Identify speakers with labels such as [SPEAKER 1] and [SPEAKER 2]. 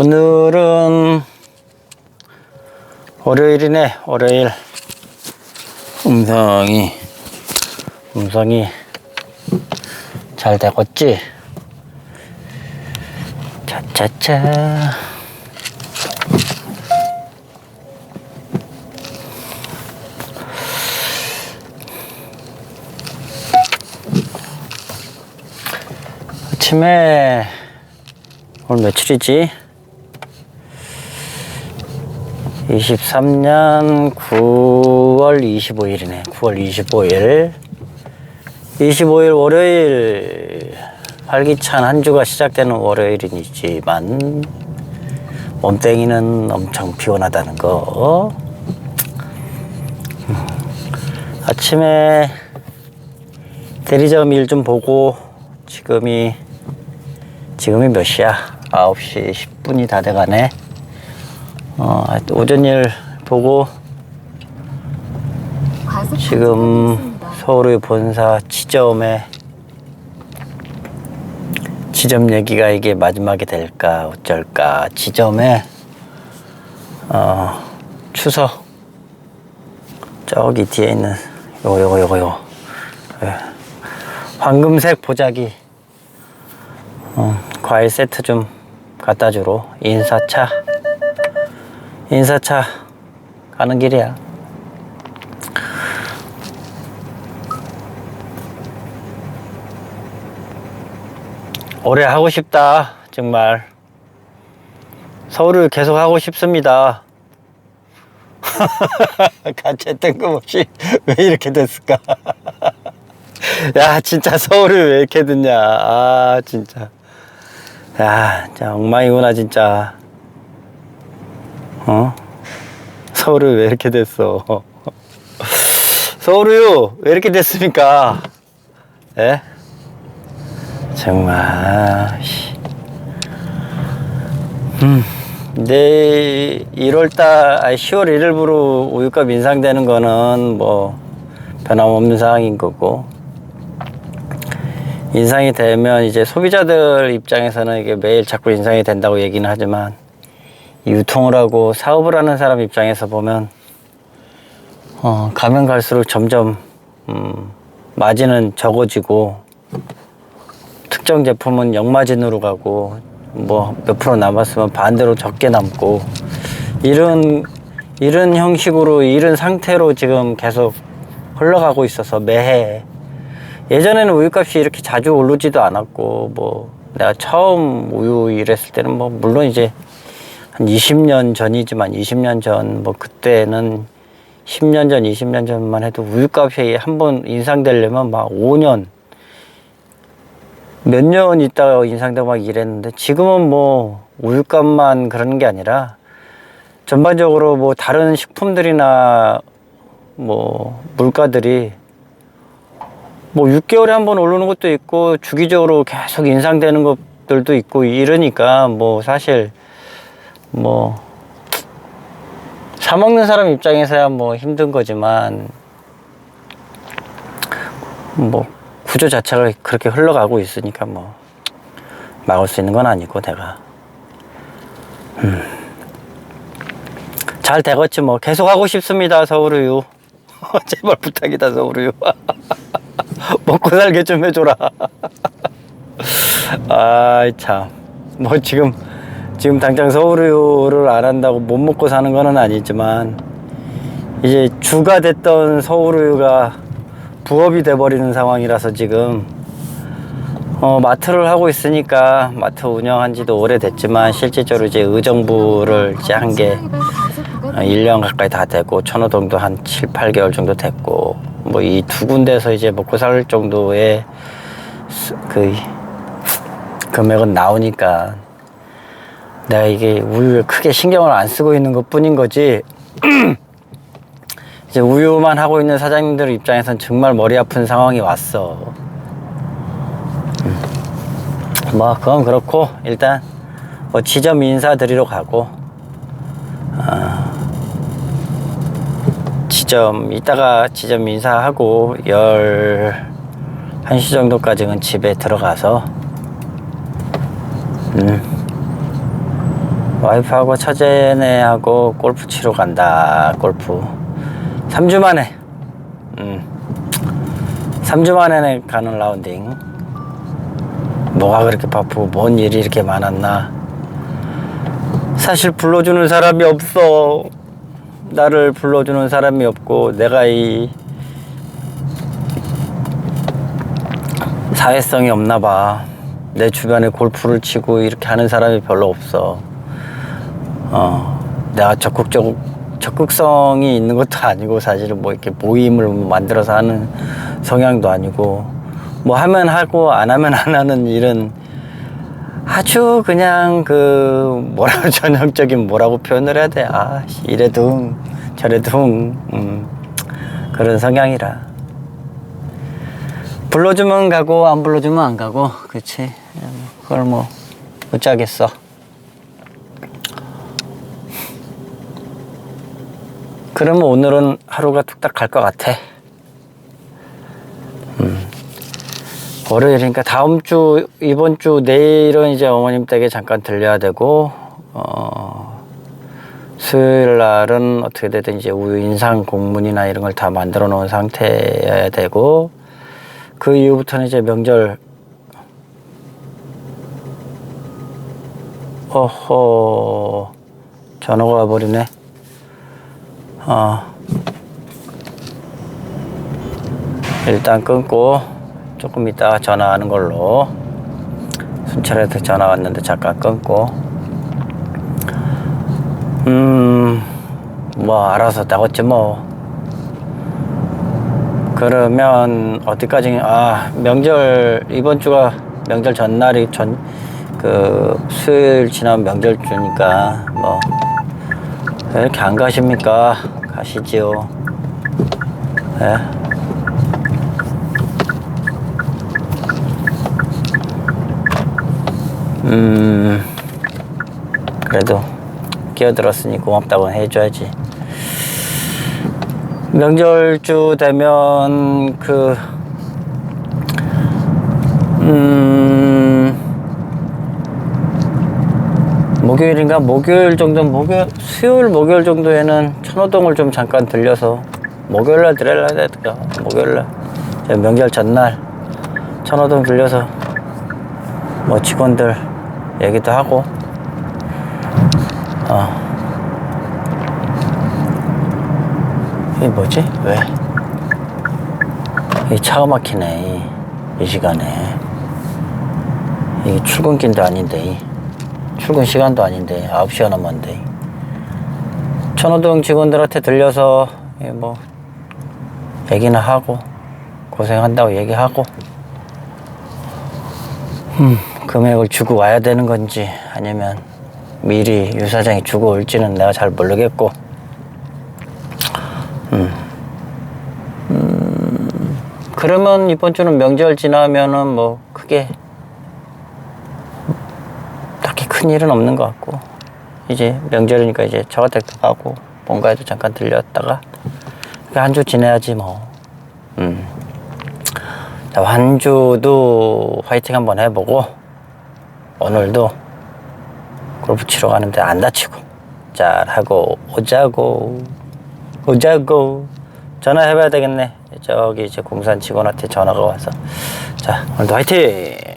[SPEAKER 1] 오늘은 월요일이네 월요일. 음성이 음성이 잘 되겠지? 차차차. 아침에 오늘 며칠이지? 23년 9월 25일이네. 9월 25일. 25일 월요일. 활기찬 한 주가 시작되는 월요일이지만, 몸땡이는 엄청 피곤하다는 거. 음. 아침에 대리점 일 좀 보고, 지금이, 지금이 몇 시야? 9시 10분이 다 돼가네. 어, 오전 일 보고 지금 서울의 본사 지점에 지점 얘기가 이게 마지막이 될까 어쩔까. 지점에 어, 추석. 저기 뒤에 있는 요거 요거 요거 요거. 예. 황금색 보자기. 어, 과일 세트 좀 갖다 주러 인사차 인사차 가는 길이야. 오래 하고 싶다, 정말. 서울을 계속 하고 싶습니다. 같이 뜬금없이 왜 이렇게 됐을까? 야, 진짜 서울을 왜 이렇게 듣냐. 아, 진짜. 야, 진짜 엉망이구나, 진짜. 어? 서울은 왜 이렇게 됐어? 서울이요 왜 이렇게 됐습니까? 예? 정말 씨. 음, 내 1월달 아니 10월 1일부로 우유값 인상되는 거는 뭐 변함없는 상황인 거고 인상이 되면 이제 소비자들 입장에서는 이게 매일 자꾸 인상이 된다고 얘기는 하지만 유통을 하고 사업을 하는 사람 입장에서 보면 어, 가면 갈수록 점점 음, 마진은 적어지고 특정 제품은 역마진으로 가고 뭐 몇 프로 남았으면 반대로 적게 남고 이런 이런 형식으로 이런 상태로 지금 계속 흘러가고 있어서 매해. 예전에는 우유값이 이렇게 자주 오르지도 않았고 뭐 내가 처음 우유 일했을 때는 뭐 물론 이제 한 20년 전이지만 20년 전 뭐 그때는 10년 전, 20년 전만 해도 우유값이 한 번 인상되려면 막 5년 몇 년 있다가 인상되고 막 이랬는데 지금은 뭐 우유값만 그러는 게 아니라 전반적으로 뭐 다른 식품들이나 뭐 물가들이 뭐 6개월에 한 번 오르는 것도 있고 주기적으로 계속 인상되는 것들도 있고 이러니까 뭐 사실 뭐 사먹는 사람 입장에서야 뭐 힘든 거지만 뭐 구조 자체가 그렇게 흘러가고 있으니까 뭐 막을 수 있는 건 아니고 내가. 음. 잘 되겠지 뭐. 계속 하고 싶습니다 서울우유. 제발 부탁이다 서울우유. 먹고 살게 좀 해줘라. 아이 참뭐 지금 지금 당장 서울우유를 안 한다고 못 먹고 사는 거는 아니지만 이제 주가 됐던 서울우유가 부업이 돼버리는 상황이라서 지금 어, 마트를 하고 있으니까 마트 운영한 지도 오래됐지만 실질적으로 이제 의정부를 이제 한 게 1년 가까이 다 되고 천호동도 한 7, 8개월 정도 됐고 뭐 이 두 군데서 이제 먹고 살 정도의 수- 그 금액은 나오니까 내가 이게 우유에 크게 신경을 안 쓰고 있는 것 뿐인 거지 이제 우유만 하고 있는 사장님들 입장에선 정말 머리 아픈 상황이 왔어 음. 뭐 그건 그렇고 일단 뭐 지점 인사 드리러 가고 아, 지점 이따가 지점 인사하고 11시 정도까지는 집에 들어가서 음. 와이프하고 처제네하고 골프 치러 간다. 골프. 3주 만에. 음. 3주 만에 가는 라운딩. 뭐가 그렇게 바쁘고 뭔 일이 이렇게 많았나. 사실 불러주는 사람이 없어. 나를 불러주는 사람이 없고 내가 이 사회성이 없나 봐. 내 주변에 골프를 치고 이렇게 하는 사람이 별로 없어. 어, 내가 적극적, 적극성이 있는 것도 아니고 사실은 뭐 이렇게 모임을 만들어서 하는 성향도 아니고 뭐 하면 하고 안 하면 안 하는 일은 아주 그냥 그 뭐라고 전형적인 뭐라고 표현을 해야 돼. 아, 씨, 이래도 저래도 음, 그런 성향이라. 불러주면 가고 안 불러주면 안 가고. 그렇지 그걸 뭐 어쩌겠어 그러면 오늘은 하루가 뚝딱 갈 것 같아. 음. 월요일이니까 다음 주 이번 주 내일은 이제 어머님 댁에 잠깐 들려야 되고 어 수요일 날은 어떻게 되든 이제 우유 인상 공문이나 이런 걸 다 만들어 놓은 상태여야 되고 그 이후부터는 이제 명절. 어허 전화가 와버리네 어. 일단 끊고 조금 이따 전화하는 걸로. 순찰한테 전화 왔는데 잠깐 끊고. 음 뭐 알아서 나갔지 뭐. 그러면 어디까지 아 명절 이번 주가 명절 전날이 전 그 수요일 지나면 명절 주니까 뭐 왜 이렇게 안 가십니까? 가시지요. 예? 음 그래도 끼어들었으니 고맙다고 해줘야지. 명절주 되면 그, 음, 목요일인가? 목요일 정도, 목요일, 수요일, 목요일 정도에는 천호동을 좀 잠깐 들려서, 목요일날 들어야 되니까, 목요일날. 저 명절 전날, 천호동 들려서, 뭐 직원들 얘기도 하고, 어. 이게 뭐지? 왜? 이 차가 막히네. 이, 이 시간에. 이게 출근길도 아닌데. 이. 출근 시간도 아닌데. 9시가 넘었는데. 천호동 직원들한테 들려서 이뭐 얘기나 하고 고생한다고 얘기하고 음, 금액을 주고 와야 되는 건지 아니면 미리 유 사장이 주고 올지는 내가 잘 모르겠고 그러면 이번 주는 명절 지나면은 뭐 크게 큰 일은 없는 것 같고 이제 명절이니까 이제 저가댁도 가고 본가에도 잠깐 들렸다가 한 주 지내야지 뭐. 음. 자, 한 주도 화이팅 한번 해보고 오늘도 골프 치러 가는데 안 다치고 잘 하고 오자고 오자고 전화해봐야 되겠네. 저기 이제 공산 직원한테 전화가 와서 자 오늘도 화이팅!